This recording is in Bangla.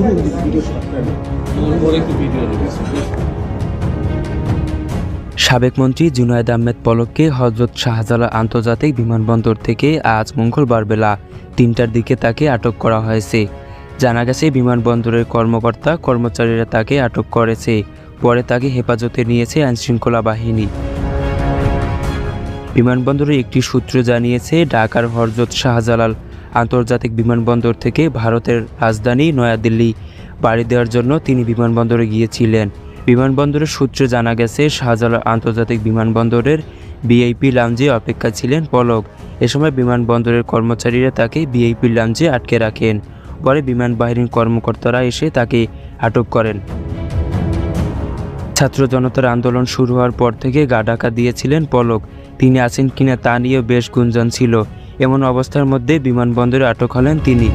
শুরু ভিডিও পরে একটু ভিডিও সাবেক মন্ত্রী জুনায়দ আহমেদ পলককে হজরত শাহজালাল আন্তর্জাতিক বিমানবন্দর থেকে আজ মঙ্গলবার বেলা তিনটার দিকে তাকে আটক করা হয়েছে। জানা গেছে বিমানবন্দরের কর্মকর্তা কর্মচারীরা তাকে আটক করেছে। পরে তাকে হেফাজতে নিয়েছে আইনশৃঙ্খলা বাহিনী। বিমানবন্দরের একটি সূত্র জানিয়েছে ঢাকার হরজত শাহজালাল আন্তর্জাতিক বিমানবন্দর থেকে ভারতের রাজধানী নয়াদিল্লি বাড়ি দেওয়ার জন্য তিনি বিমানবন্দরে গিয়েছিলেন। বিমানবন্দরের সূত্রে জানা গেছে, শাহজালাল আন্তর্জাতিক বিমানবন্দরের বিআইপি লাউঞ্জে অপেক্ষা ছিলেন পলক। এ সময় বিমানবন্দরের কর্মচারীরা তাকে বিআইপি লাঞ্জে আটকে রাখেন। পরে বিমান বাহিনীর কর্মকর্তারা এসে তাকে আটক করেন। ছাত্র জনতার আন্দোলন শুরু হওয়ার পর থেকে গা ঢাকা দিয়েছিলেন পলক। তিনি আছেন কিনা তা নিয়েও বেশ গুঞ্জন ছিল। এমন অবস্থার মধ্যে বিমানবন্দরে আটক হলেন তিনি।